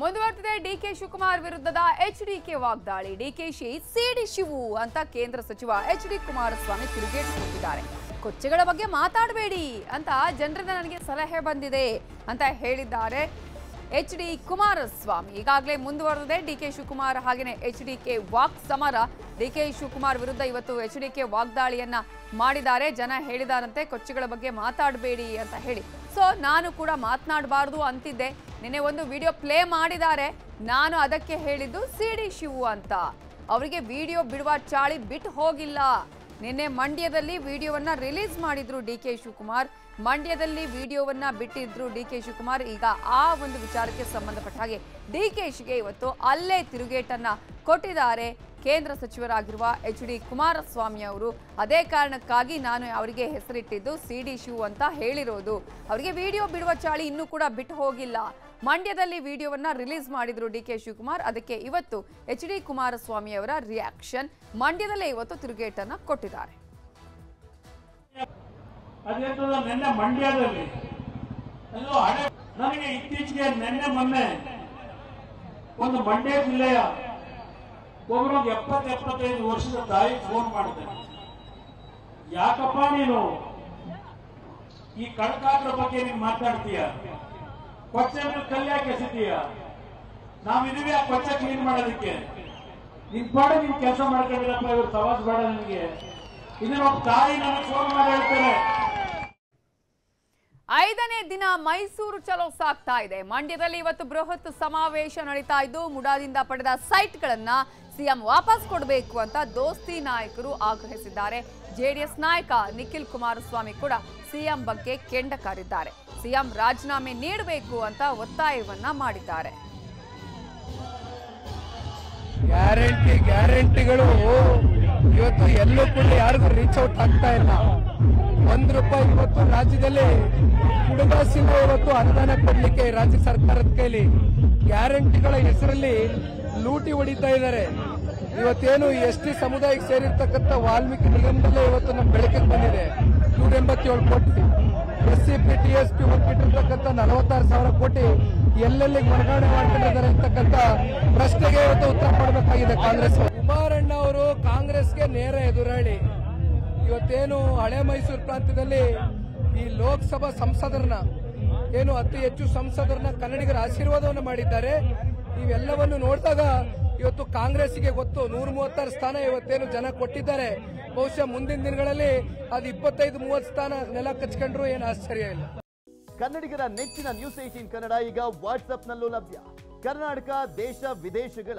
ಮುಂದುವರೆದಿದೆ. ಡಿಕೆ ಶಿವಕುಮಾರ್ ವಿರುದ್ಧದ H DK ವಾಗ್ದಾಳಿ. ಡಿಕೆಶಿ ಸಿಡಿ ಶಿವು ಅಂತ ಕೇಂದ್ರ ಸಚಿವ ಎಚ್ ಡಿ ಕುಮಾರಸ್ವಾಮಿ ತಿರುಗೇಟಿಸುತ್ತಿದ್ದಾರೆ ಕೊಟ್ಟಿದ್ದಾರೆ. ಕೊಚ್ಚೆಗಳ ಬಗ್ಗೆ ಮಾತಾಡಬೇಡಿ ಅಂತ ಜನರಿಂದ ನನಗೆ ಸಲಹೆ ಬಂದಿದೆ ಅಂತ ಹೇಳಿದ್ದಾರೆ. ಎಚ್ ಡಿ ಕುಮಾರಸ್ವಾಮಿ ಈಗಾಗಲೇ ಮುಂದುವರೆದಿದೆ. ಡಿ ಕೆ ಶಿವಕುಮಾರ್ ಹಾಗೆಯೇ ಎಚ್ ಡಿ ಕೆ ವಾಕ್ ಸಮರ. ಡಿ ಕೆ ಶಿವಕುಮಾರ್ ವಿರುದ್ಧ ಇವತ್ತು ಎಚ್ ಡಿ ಕೆ ವಾಗ್ದಾಳಿಯನ್ನ ಮಾಡಿದ್ದಾರೆ. ಜನ ಹೇಳಿದಾರಂತೆ, ಕೊಚ್ಚಿಗಳ ಬಗ್ಗೆ ಮಾತಾಡಬೇಡಿ ಅಂತ ಹೇಳಿ. ಸೊ, ನಾನು ಕೂಡ ಮಾತನಾಡಬಾರ್ದು ಅಂತಿದ್ದೆ. ನಿನ್ನೆ ಒಂದು ವಿಡಿಯೋ ಪ್ಲೇ ಮಾಡಿದ್ದಾರೆ. ನಾನು ಅದಕ್ಕೆ ಹೇಳಿದ್ದು ಸಿ ಡಿ ಶಿವು ಅಂತ. ಅವರಿಗೆ ವಿಡಿಯೋ ಬಿಡುವ ಚಾಳಿ ಬಿಟ್ಟು ಹೋಗಿಲ್ಲ. ನಿನ್ನೆ ಮಂಡ್ಯದಲ್ಲಿ ವಿಡಿಯೋವನ್ನ ರಿಲೀಸ್ ಮಾಡಿದ್ರು ಡಿ ಕೆ ಶಿವಕುಮಾರ್. ಮಂಡ್ಯದಲ್ಲಿ ವಿಡಿಯೋವನ್ನ ಬಿಟ್ಟಿದ್ರು ಡಿ ಕೆ ಶಿವಕುಮಾರ್. ಈಗ ಆ ಒಂದು ವಿಚಾರಕ್ಕೆ ಸಂಬಂಧಪಟ್ಟ ಹಾಗೆ ಡಿ ಕೆ ಶಿಗೆ ಇವತ್ತು ಅಲ್ಲೇ ತಿರುಗೇಟನ್ನ ಕೊಟ್ಟಿದ್ದಾರೆ. ಕೇಂದ್ರ ಸಚಿವರಾಗಿರುವ ಎಚ್ ಡಿ ಕುಮಾರಸ್ವಾಮಿ ಅವರು. ಅದೇ ಕಾರಣಕ್ಕಾಗಿ ನಾನು ಅವರಿಗೆ ಹೆಸರಿಟ್ಟಿದ್ದು ಸಿ ಡಿ ಶಿವು ಅಂತ ಹೇಳಿರೋದು. ಅವರಿಗೆ ವಿಡಿಯೋ ಬಿಡುವ ಚಾಳಿ ಇನ್ನೂ ಕೂಡ ಬಿಟ್ಟು ಹೋಗಿಲ್ಲ. ಮಂಡ್ಯದಲ್ಲಿ ವಿಡಿಯೋವನ್ನ ರಿಲೀಸ್ ಮಾಡಿದ್ರು ಡಿ ಕೆ ಶಿವಕುಮಾರ್. ಅದಕ್ಕೆ ಇವತ್ತು ಎಚ್ ಡಿ ಕುಮಾರಸ್ವಾಮಿ ಅವರ ರಿಯಾಕ್ಷನ್ ಮಂಡ್ಯದಲ್ಲೇ ಇವತ್ತು ತಿರುಗೇಟನ್ನು ಕೊಟ್ಟಿದ್ದಾರೆ. ನನಗೆ ಇತ್ತೀಚೆಗೆ ನಿನ್ನೆ ಮೊನ್ನೆ ಒಂದು ಮಂಡ್ಯ ಜಿಲ್ಲೆಯ ಒಬ್ಬರೊಂದು ಎಪ್ಪತ್ತು ಎಪ್ಪತ್ತೈದು ವರ್ಷದ ತಾಯಿ ಫೋನ್ ಮಾಡಿದೆ. ಯಾಕಪ್ಪ ನೀನು? ಈ ಕಣಕಾದ್ರ ಬಗ್ಗೆ ನೀನು ಮಾತಾಡ್ತೀಯ? ಕೊಚ್ಚೆ ಮೇಲೆ ಕಲ್ಯಾಕೆ ಎಸಿದೀಯ ನಾವಿದೀವಿ ಆ ಕೊಚ್ಚೆ ಕ್ಲೀನ್ ಮಾಡೋದಕ್ಕೆ. ನಿನ್ ಪಾಡ ನೀನ್ ಕೆಲಸ ಮಾಡ್ಕೊಂಡಿರಪ್ಪ, ಇವ್ರು ಸವಾಸ್ ಬೇಡ ನಿನಗೆ. ಇದನ್ನ ಒಬ್ಬ ತಾಯಿ ನನಗೆ ಫೋನ್ ಮಾಡಿ ಹೇಳ್ತಾರೆ. ಐದನೇ ದಿನ ಮೈಸೂರು ಚಲೋ ಸಾಗ್ತಾ ಇದೆ. ಮಂಡ್ಯದಲ್ಲಿ ಇವತ್ತು ಬೃಹತ್ ಸಮಾವೇಶ ನಡೀತಾ ಇದ್ದು, ಮುಡಾದಿಂದ ಪಡೆದ ಸೈಟ್ಗಳನ್ನ ಸಿಎಂ ವಾಪಸ್ ಕೊಡಬೇಕು ಅಂತ ದೋಸ್ತಿ ನಾಯಕರು ಆಗ್ರಹಿಸಿದ್ದಾರೆ. ಜೆಡಿಎಸ್ ನಾಯಕ ನಿಖಿಲ್ ಕುಮಾರಸ್ವಾಮಿ ಕೂಡ ಸಿಎಂ ಬಗ್ಗೆ ಕೆಂಡ ಕಾರಿದ್ದಾರೆ ಸಿಎಂ ರಾಜೀನಾಮೆ ನೀಡಬೇಕು ಅಂತ ಒತ್ತಾಯವನ್ನ ಮಾಡಿದ್ದಾರೆ. ಗ್ಯಾರಂಟಿ, ಗ್ಯಾರಂಟಿಗಳು ಇವತ್ತು ಎಲ್ಲೂ ಕೂಡ ಯಾರಿಗೂ ರೀಚ್ ಔಟ್ ಆಗ್ತಾ ಇಲ್ಲ. ಒಂದ್ ರೂಪಾಯಿ ಇವತ್ತು ರಾಜ್ಯದಲ್ಲಿ ಕುಡುಗಾಸಿನ ಇವತ್ತು ಅನುದಾನ ಕೊಡಲಿಕ್ಕೆ ರಾಜ್ಯ ಸರ್ಕಾರದ ಕೈಲಿ ಗ್ಯಾರಂಟಿಗಳ ಹೆಸರಲ್ಲಿ ಲೂಟಿ ಹೊಡಿತಾ ಇದ್ದಾರೆ. ಇವತ್ತೇನು ಎಸ್ ಟಿ ಸಮುದಾಯಕ್ಕೆ ಸೇರಿರ್ತಕ್ಕಂಥ ವಾಲ್ಮೀಕಿ ನಿಗಮದಲ್ಲೇ ಇವತ್ತು ನಮ್ಮ ಬೆಳಕಿಗೆ ಬಂದಿದೆ. ನೂರ ಎಂಬತ್ತೇಳು ಕೋಟಿ. S C P T S P ಒಪ್ಪಿಟ್ಟಿರ್ತಕ್ಕಂಥ ನಲವತ್ತಾರು ಸಾವಿರ ಕೋಟಿ ಎಲ್ಲೆಲ್ಲಿ ವರ್ಗಾವಣೆ ಮಾಡ್ಕೊಂಡಿದ್ದಾರೆ ಅಂತಕ್ಕಂಥ ಪ್ರಶ್ನೆಗೆ ಇವತ್ತು ಉತ್ತರ ಕೊಡಬೇಕಾಗಿದೆ ಕಾಂಗ್ರೆಸ್ ಕುಮಾರಣ್ಣ ಅವರು ಕಾಂಗ್ರೆಸ್ಗೆ ನೇರ ಎದುರಾಳಿ. ಇವತ್ತೇನು ಹಳೆ ಮೈಸೂರು ಪ್ರಾಂತ್ಯದಲ್ಲಿ ಈ ಲೋಕಸಭಾ ಸಂಸದರನ್ನ, ಏನು ಅತಿ ಹೆಚ್ಚು ಸಂಸದರನ್ನ ಕನ್ನಡಿಗರ ಆಶೀರ್ವಾದವನ್ನು ಮಾಡಿದ್ದಾರೆ. ಇವೆಲ್ಲವನ್ನು ನೋಡಿದಾಗ ಇವತ್ತು ಕಾಂಗ್ರೆಸ್ಗೆ ಗೊತ್ತು, ನೂರ ಮೂವತ್ತಾರು ಸ್ಥಾನ ಇವತ್ತೇನು ಜನ ಕೊಟ್ಟಿದ್ದಾರೆ. ಬಹುಶಃ ಮುಂದಿನ ದಿನಗಳಲ್ಲಿ ಅದು ಇಪ್ಪತ್ತೈದು, ಮೂವತ್ತು ಸ್ಥಾನ ನೆಲ ಕಚ್ಕೊಂಡ್ರು ಏನು ಆಶ್ಚರ್ಯ ಇಲ್ಲ. ಕನ್ನಡಿಗರ ನೆಚ್ಚಿನ ನ್ಯೂಸ್ ಏಟೀನ್ ಕನ್ನಡ ಈಗ ವಾಟ್ಸ್ಆಪ್ನಲ್ಲೂ ಲಭ್ಯ. ಕರ್ನಾಟಕ, ದೇಶ, ವಿದೇಶಗಳ